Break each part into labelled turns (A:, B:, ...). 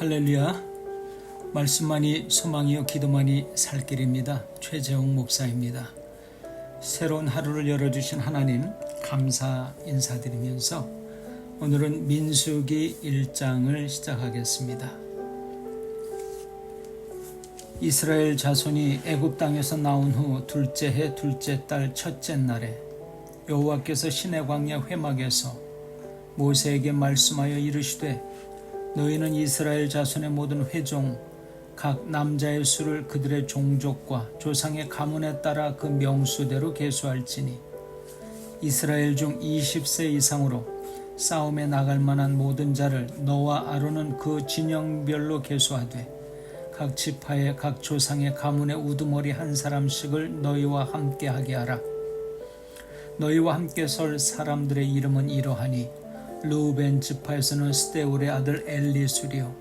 A: 할렐루야. 말씀만이 소망이요 기도만이 살 길입니다. 최재웅 목사입니다. 새로운 하루를 열어주신 하나님 감사 인사드리면서 오늘은 민수기 1장을 시작하겠습니다. 이스라엘 자손이 애굽 땅에서 나온 후 둘째 해 둘째 달 첫째 날에 여호와께서 시내 광야 회막에서 모세에게 말씀하여 이르시되 너희는 이스라엘 자손의 모든 회종 각 남자의 수를 그들의 종족과 조상의 가문에 따라 그 명수대로 계수할지니 이스라엘 중 20세 이상으로 싸움에 나갈 만한 모든 자를 너와 아론은 그 진영별로 계수하되 각 지파의 각 조상의 가문의 우두머리 한 사람씩을 너희와 함께 하게 하라. 너희와 함께 설 사람들의 이름은 이러하니 루벤 지파에서는 스데울의 아들 엘리수리요.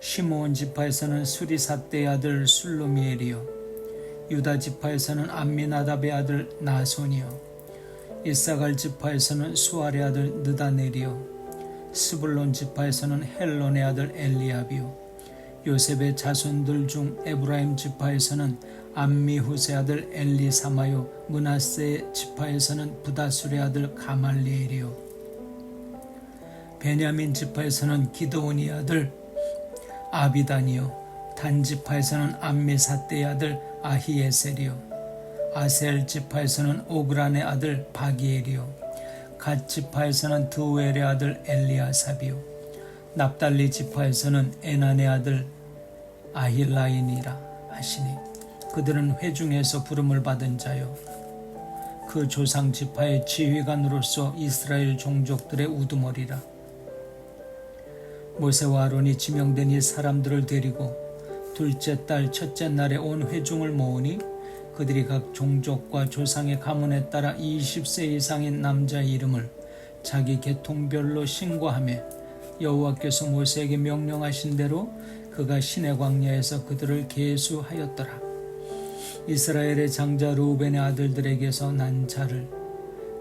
A: 시므온 지파에서는 수리사떼의 아들 술루미엘이요. 유다 지파에서는 암미나답의 아들 나손이요. 이사갈 지파에서는 수알의 아들 느다넬이요. 스불론 지파에서는 헬론의 아들 엘리압이요. 요셉의 자손들 중 에브라임 지파에서는 암미후세 아들 엘리사마요. 문하세 지파에서는 부다술의 아들 가말리엘이요 베냐민 지파에서는 기도온의 아들 아비단이요. 단 지파에서는 암미사떼의 아들 아히에셀이요. 아셀 지파에서는 오그란의 아들 바기엘이요. 갓 지파에서는 드우엘의 아들 엘리아삽이요. 납달리 지파에서는 에난의 아들 아힐라인이라 하시니 그들은 회중에서 부름을 받은 자요. 그 조상 지파의 지휘관으로서 이스라엘 종족들의 우두머리라 모세와 아론이 지명된 이 사람들을 데리고 둘째 달 첫째 날에 온 회중을 모으니 그들이 각 종족과 조상의 가문에 따라 20세 이상인 남자의 이름을 자기 계통별로 신고하며 여호와께서 모세에게 명령하신 대로 그가 시내 광야에서 그들을 계수하였더라. 이스라엘의 장자 루벤의 아들들에게서 난 자를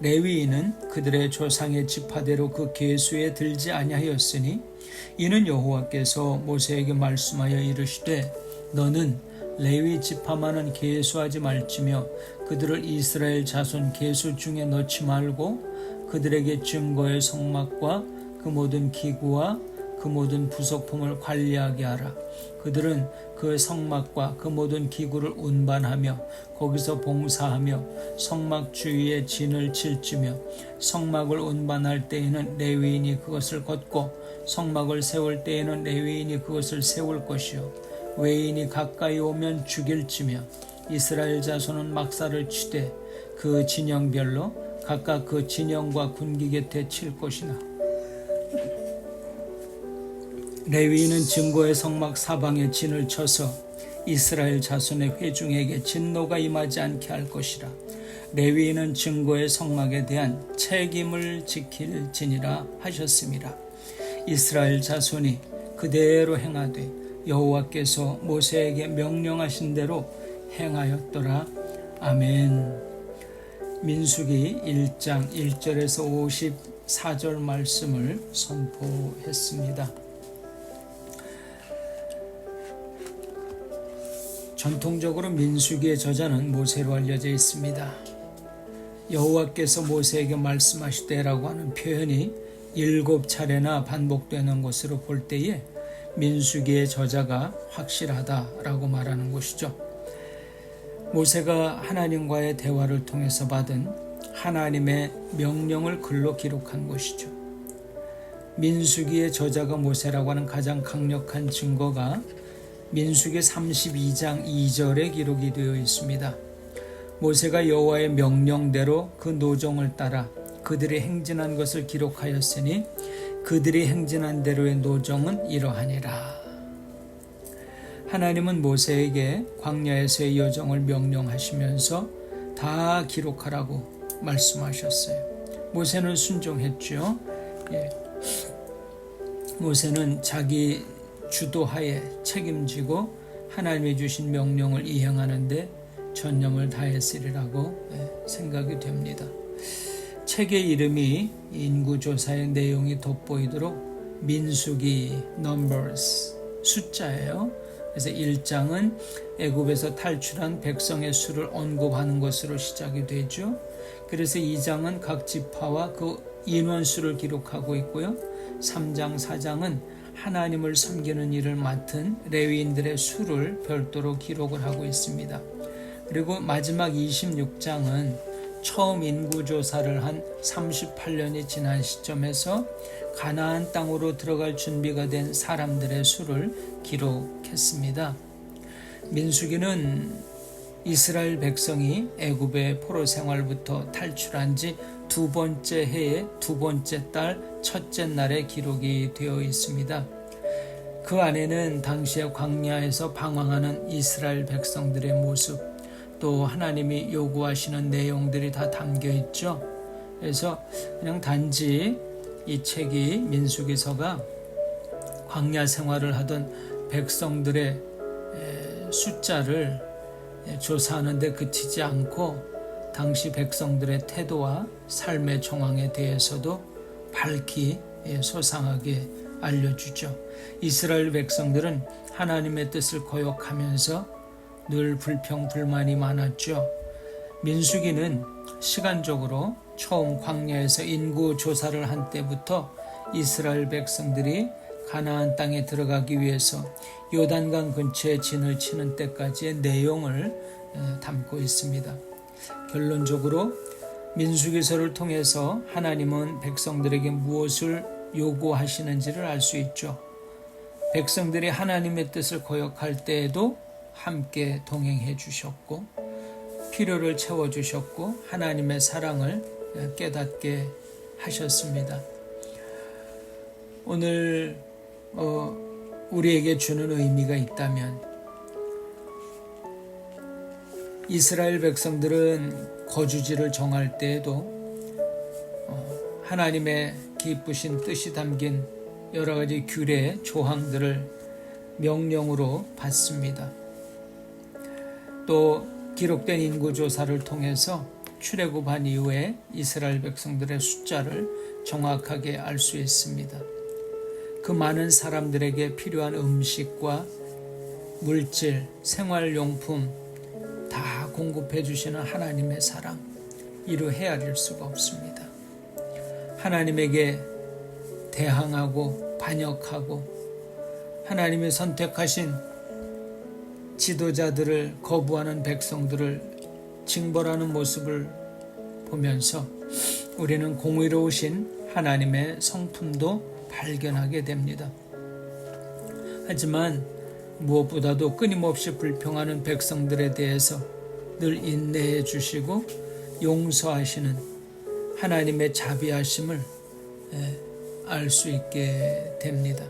A: 레위인은 그들의 조상의 지파대로 그 계수에 들지 아니하였으니 이는 여호와께서 모세에게 말씀하여 이르시되 너는 레위 지파만은 계수하지 말지며 그들을 이스라엘 자손 계수 중에 넣지 말고 그들에게 증거의 성막과 그 모든 기구와 그 모든 부속품을 관리하게 하라. 그들은 그 성막과 그 모든 기구를 운반하며 거기서 봉사하며 성막 주위에 진을 칠지며 성막을 운반할 때에는 레위인이 그것을 걷고 성막을 세울 때에는 레위인이 그것을 세울 것이요 외인이 가까이 오면 죽일지며 이스라엘 자손은 막사를 치되 그 진영별로 각각 그 진영과 군기 곁에 칠 것이나 레위인은 증거의 성막 사방에 진을 쳐서 이스라엘 자손의 회중에게 진노가 임하지 않게 할 것이라. 레위인은 증거의 성막에 대한 책임을 지킬 진이라 하셨습니다. 이스라엘 자손이 그대로 행하되 여호와께서 모세에게 명령하신 대로 행하였더라. 아멘. 민수기 1장 1절에서 54절 말씀을 선포했습니다. 전통적으로 민수기의 저자는 모세로 알려져 있습니다. 여호와께서 모세에게 말씀하시되라고 하는 표현이 일곱 차례나 반복되는 것으로 볼 때에 민수기의 저자가 확실하다라고 말하는 것이죠. 모세가 하나님과의 대화를 통해서 받은 하나님의 명령을 글로 기록한 것이죠. 민수기의 저자가 모세라고 하는 가장 강력한 증거가 민수기 32장 2절에 기록이 되어 있습니다. 모세가 여호와의 명령대로 그 노정을 따라 그들이 행진한 것을 기록하였으니 그들이 행진한 대로의 노정은 이러하니라. 하나님은 모세에게 광야에서의 여정을 명령하시면서 다 기록하라고 말씀하셨어요. 모세는 순종했죠. 예. 모세는 자기 주도하에 책임지고 하나님이 주신 명령을 이행하는데 전념을 다했으리라고 예, 생각이 됩니다. 책의 이름이 인구조사의 내용이 돋보이도록 민수기 Numbers 숫자예요. 그래서 1장은 애굽에서 탈출한 백성의 수를 언급하는 것으로 시작이 되죠. 그래서 2장은 각 지파와 그 인원수를 기록하고 있고요. 3장, 4장은 하나님을 섬기는 일을 맡은 레위인들의 수를 별도로 기록을 하고 있습니다. 그리고 마지막 26장은 처음 인구조사를 한 38년이 지난 시점에서 가나안 땅으로 들어갈 준비가 된 사람들의 수를 기록했습니다. 민수기는 이스라엘 백성이 애굽의 포로 생활부터 탈출한 지 두 번째 해의 두 번째 달 첫째 날에 기록이 되어 있습니다. 그 안에는 당시에 광야에서 방황하는 이스라엘 백성들의 모습, 또 하나님이 요구하시는 내용들이 다 담겨 있죠. 그래서 그냥 단지 이 책이 민수기서가 광야 생활을 하던 백성들의 숫자를 조사하는데 그치지 않고 당시 백성들의 태도와 삶의 정황에 대해서도 밝히 소상하게 알려주죠. 이스라엘 백성들은 하나님의 뜻을 거역하면서 늘 불평 불만이 많았죠. 민수기는 시간적으로 처음 광야에서 인구 조사를 한 때부터 이스라엘 백성들이 가나안 땅에 들어가기 위해서 요단강 근처에 진을 치는 때까지의 내용을 담고 있습니다. 결론적으로 민수기서를 통해서 하나님은 백성들에게 무엇을 요구하시는지를 알 수 있죠. 백성들이 하나님의 뜻을 거역할 때에도 함께 동행해 주셨고 필요를 채워 주셨고 하나님의 사랑을 깨닫게 하셨습니다. 오늘 어, 우리에게 주는 의미가 있다면 이스라엘 백성들은 거주지를 정할 때에도 어, 하나님의 기쁘신 뜻이 담긴 여러 가지 규례 조항들을 명령으로 받습니다. 또 기록된 인구 조사를 통해서 출애굽한 이후에 이스라엘 백성들의 숫자를 정확하게 알 수 있습니다. 그 많은 사람들에게 필요한 음식과 물질, 생활용품 다 공급해 주시는 하나님의 사랑 이루 헤아릴 수가 없습니다. 하나님에게 대항하고 반역하고 하나님의 선택하신 지도자들을 거부하는 백성들을 징벌하는 모습을 보면서 우리는 공의로우신 하나님의 성품도 발견하게 됩니다. 하지만 무엇보다도 끊임없이 불평하는 백성들에 대해서 늘 인내해 주시고 용서하시는 하나님의 자비하심을 알 수 있게 됩니다.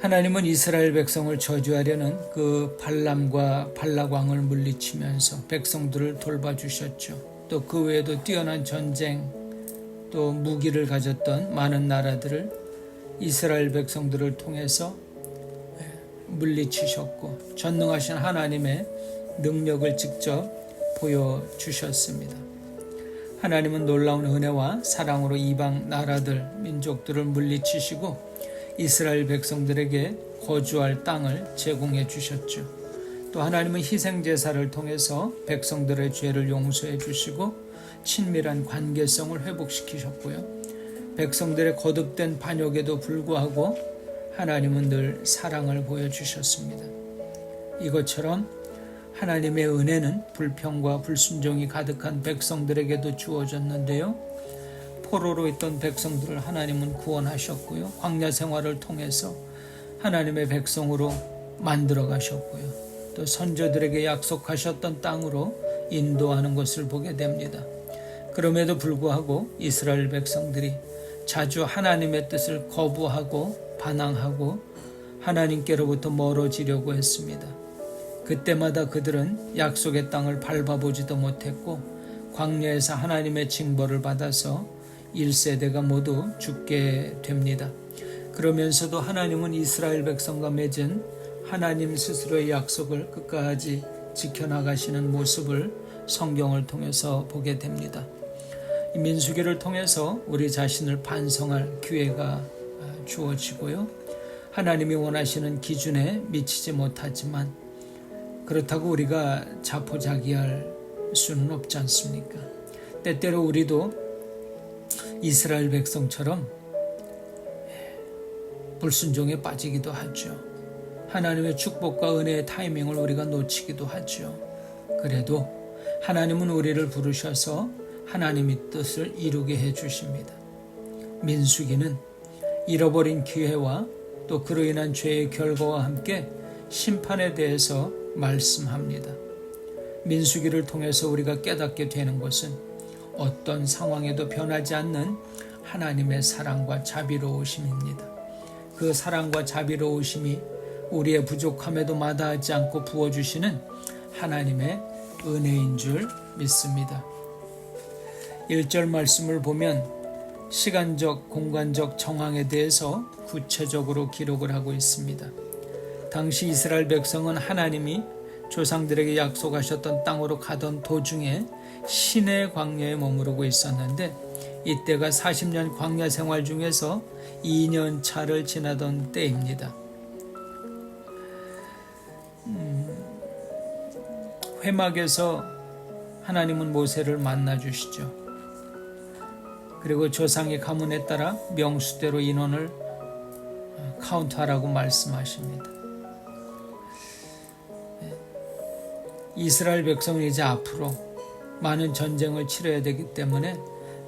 A: 하나님은 이스라엘 백성을 저주하려는 그 발람과 발라광을 물리치면서 백성들을 돌봐주셨죠. 또 그 외에도 뛰어난 전쟁, 또 무기를 가졌던 많은 나라들을 이스라엘 백성들을 통해서 물리치셨고 전능하신 하나님의 능력을 직접 보여주셨습니다. 하나님은 놀라운 은혜와 사랑으로 이방 나라들, 민족들을 물리치시고 이스라엘 백성들에게 거주할 땅을 제공해 주셨죠. 또 하나님은 희생 제사를 통해서 백성들의 죄를 용서해 주시고 친밀한 관계성을 회복시키셨고요. 백성들의 거듭된 반역에도 불구하고 하나님은 늘 사랑을 보여주셨습니다. 이것처럼 하나님의 은혜는 불평과 불순종이 가득한 백성들에게도 주어졌는데요. 포로로 있던 백성들을 하나님은 구원하셨고요. 광야 생활을 통해서 하나님의 백성으로 만들어 가셨고요. 또 선조들에게 약속하셨던 땅으로 인도하는 것을 보게 됩니다. 그럼에도 불구하고 이스라엘 백성들이 자주 하나님의 뜻을 거부하고 반항하고 하나님께로부터 멀어지려고 했습니다. 그때마다 그들은 약속의 땅을 밟아보지도 못했고 광야에서 하나님의 징벌을 받아서 1세대가 모두 죽게 됩니다. 그러면서도 하나님은 이스라엘 백성과 맺은 하나님 스스로의 약속을 끝까지 지켜나가시는 모습을 성경을 통해서 보게 됩니다. 민수기를 통해서 우리 자신을 반성할 기회가 주어지고요. 하나님이 원하시는 기준에 미치지 못하지만 그렇다고 우리가 자포자기할 수는 없지 않습니까? 때때로 우리도 이스라엘 백성처럼 불순종에 빠지기도 하죠. 하나님의 축복과 은혜의 타이밍을 우리가 놓치기도 하죠. 그래도 하나님은 우리를 부르셔서 하나님의 뜻을 이루게 해 주십니다. 민수기는 잃어버린 기회와 또 그로 인한 죄의 결과와 함께 심판에 대해서 말씀합니다. 민수기를 통해서 우리가 깨닫게 되는 것은 어떤 상황에도 변하지 않는 하나님의 사랑과 자비로우심입니다. 그 사랑과 자비로우심이 우리의 부족함에도 마다하지 않고 부어주시는 하나님의 은혜인 줄 믿습니다. 1절 말씀을 보면 시간적, 공간적 정황에 대해서 구체적으로 기록을 하고 있습니다. 당시 이스라엘 백성은 하나님이 조상들에게 약속하셨던 땅으로 가던 도중에 신의 광야에 머무르고 있었는데 이때가 40년 광야 생활 중에서 2년 차를 지나던 때입니다. 음, 회막에서 하나님은 모세를 만나 주시죠. 그리고 조상의 가문에 따라 명수대로 인원을 카운트하라고 말씀하십니다. 네. 이스라엘 백성은 이제 앞으로 많은 전쟁을 치러야 되기 때문에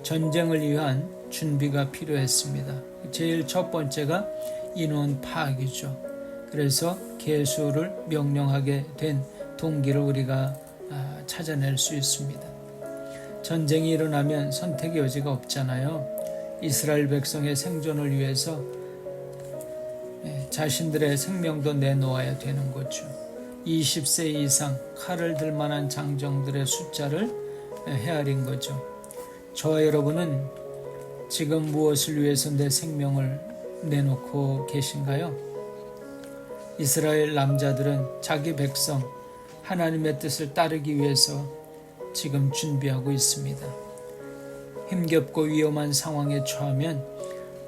A: 전쟁을 위한 준비가 필요했습니다. 제일 첫 번째가 인원 파악이죠. 그래서 개수를 명령하게 된 동기를 우리가 아, 찾아낼 수 있습니다. 전쟁이 일어나면 선택의 여지가 없잖아요. 이스라엘 백성의 생존을 위해서 예, 자신들의 생명도 내놓아야 되는 거죠. 20세 이상 칼을 들 만한 장정들의 숫자를 헤아린 거죠. 저와 여러분은 지금 무엇을 위해서 내 생명을 내놓고 계신가요? 이스라엘 남자들은 자기 백성 하나님의 뜻을 따르기 위해서 지금 준비하고 있습니다. 힘겹고 위험한 상황에 처하면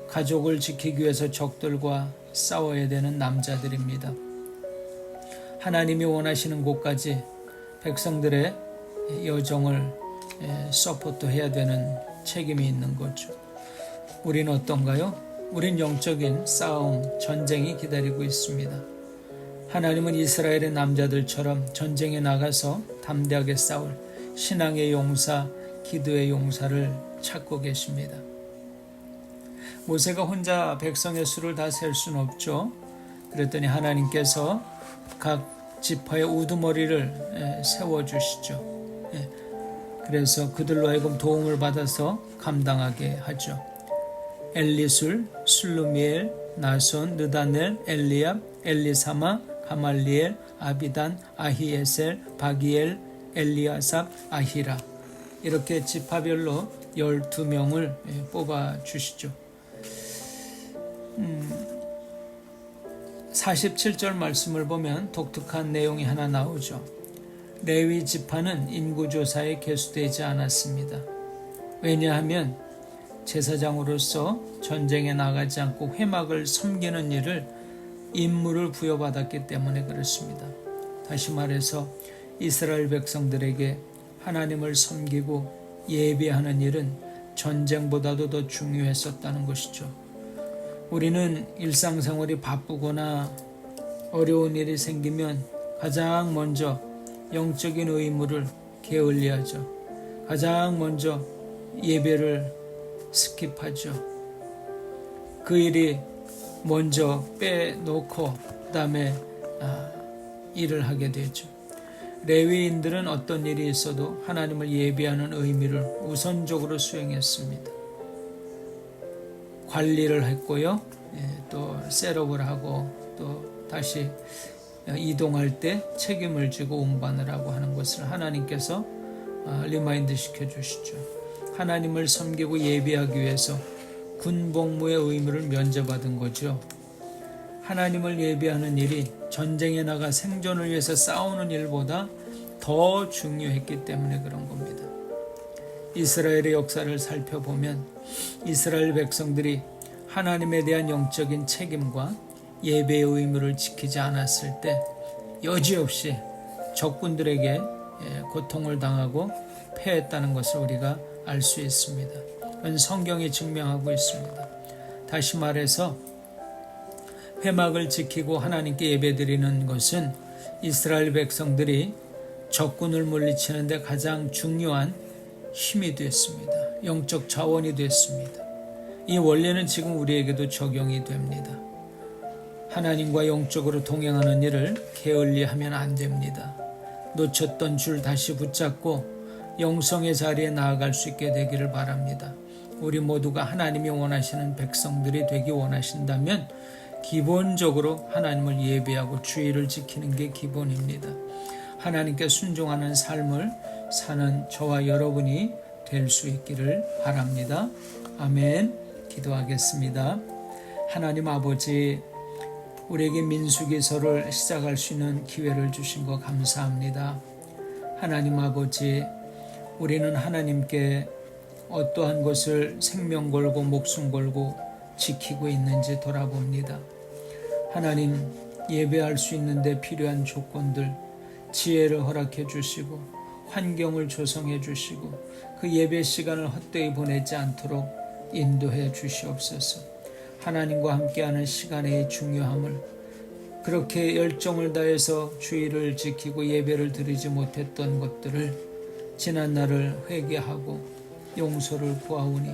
A: 가족을 지키기 위해서 적들과 싸워야 되는 남자들입니다. 하나님이 원하시는 곳까지 백성들의 여정을 서포트 해야 되는 책임이 있는 거죠. 우리는 어떤가요? 우린 영적인 싸움, 전쟁이 기다리고 있습니다. 하나님은 이스라엘의 남자들처럼 전쟁에 나가서 담대하게 싸울 신앙의 용사, 기도의 용사를 찾고 계십니다. 모세가 혼자 백성의 수를 다 셀 수는 없죠. 그랬더니 하나님께서 각 지파의 우두머리를 세워 주시죠. 그래서 그들로 하여금 도움을 받아서 감당하게 하죠. 엘리술, 술루미엘, 나손, 느다넬, 엘리압, 엘리사마, 가말리엘, 아비단, 아히에셀, 바기엘, 엘리아삽, 아히라 이렇게 지파별로 12명을 뽑아 주시죠. 음, 47절 말씀을 보면 독특한 내용이 하나 나오죠. 레위 지파는 인구조사에 개수되지 않았습니다. 왜냐하면 제사장으로서 전쟁에 나가지 않고 회막을 섬기는 일을 임무를 부여받았기 때문에 그렇습니다. 다시 말해서 이스라엘 백성들에게 하나님을 섬기고 예배하는 일은 전쟁보다도 더 중요했었다는 것이죠. 우리는 일상생활이 바쁘거나 어려운 일이 생기면 가장 먼저 영적인 의무를 게을리하죠. 가장 먼저 예배를 스킵하죠. 그 일이 먼저 빼놓고 그다음에 아, 일을 하게 되죠. 레위인들은 어떤 일이 있어도 하나님을 예배하는 의미를 우선적으로 수행했습니다. 관리를 했고요. 예, 또 셋업을 하고 또 다시 이동할 때 책임을 지고 운반을 하고 하는 것을 하나님께서 아, 리마인드 시켜 주시죠. 하나님을 섬기고 예배하기 위해서 군복무의 의무를 면제받은 거죠. 하나님을 예배하는 일이 전쟁에 나가 생존을 위해서 싸우는 일보다 더 중요했기 때문에 그런 겁니다. 이스라엘의 역사를 살펴보면 이스라엘 백성들이 하나님에 대한 영적인 책임과 예배의 의무를 지키지 않았을 때 여지없이 적군들에게 예, 고통을 당하고 패했다는 것을 우리가 알 수 있습니다. 성경이 증명하고 있습니다. 다시 말해서 회막을 지키고 하나님께 예배드리는 것은 이스라엘 백성들이 적군을 물리치는 데 가장 중요한 힘이 됐습니다. 영적 자원이 됐습니다. 이 원리는 지금 우리에게도 적용이 됩니다. 하나님과 영적으로 동행하는 일을 게을리하면 안 됩니다. 놓쳤던 줄 다시 붙잡고 영성의 자리에 나아갈 수 있게 되기를 바랍니다. 우리 모두가 하나님이 원하시는 백성들이 되기 원하신다면 기본적으로 하나님을 예배하고 주의를 지키는 게 기본입니다. 하나님께 순종하는 삶을 사는 저와 여러분이 될 수 있기를 바랍니다. 아멘. 기도하겠습니다. 하나님 아버지, 우리에게 민수기서를 시작할 수 있는 기회를 주신 것 감사합니다. 하나님 아버지, 우리는 하나님께 어떠한 것을 생명 걸고 목숨 걸고 지키고 있는지 돌아봅니다. 하나님 예배할 수 있는데 필요한 조건들 지혜를 허락해 주시고 환경을 조성해 주시고 그 예배 시간을 헛되이 보내지 않도록 인도해 주시옵소서. 하나님과 함께하는 시간의 중요함을 그렇게 열정을 다해서 주의를 지키고 예배를 드리지 못했던 것들을 지난 날을 회개하고 용서를 구하오니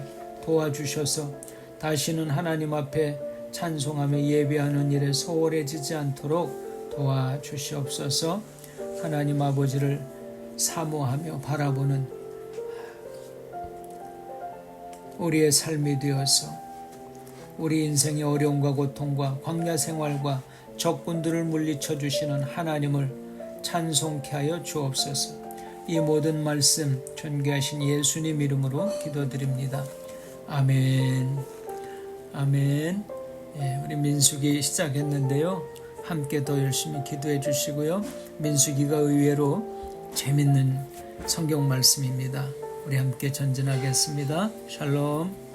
A: 도와주셔서 다시는 하나님 앞에 찬송하며 예배하는 일에 소홀해지지 않도록 도와주시옵소서 하나님 아버지를 사모하며 바라보는 우리의 삶이 되어서 우리 인생의 어려움과 고통과 광야 생활과 적군들을 물리쳐 주시는 하나님을 찬송케 하여 주옵소서. 이 모든 말씀 존귀하신 예수님 이름으로 기도드립니다. 아멘. 아멘. 예, 우리 민숙이 시작했는데요. 함께 더 열심히 기도해 주시고요. 민숙이가 의외로 재밌는 성경 말씀입니다. 우리 함께 전진하겠습니다. 샬롬.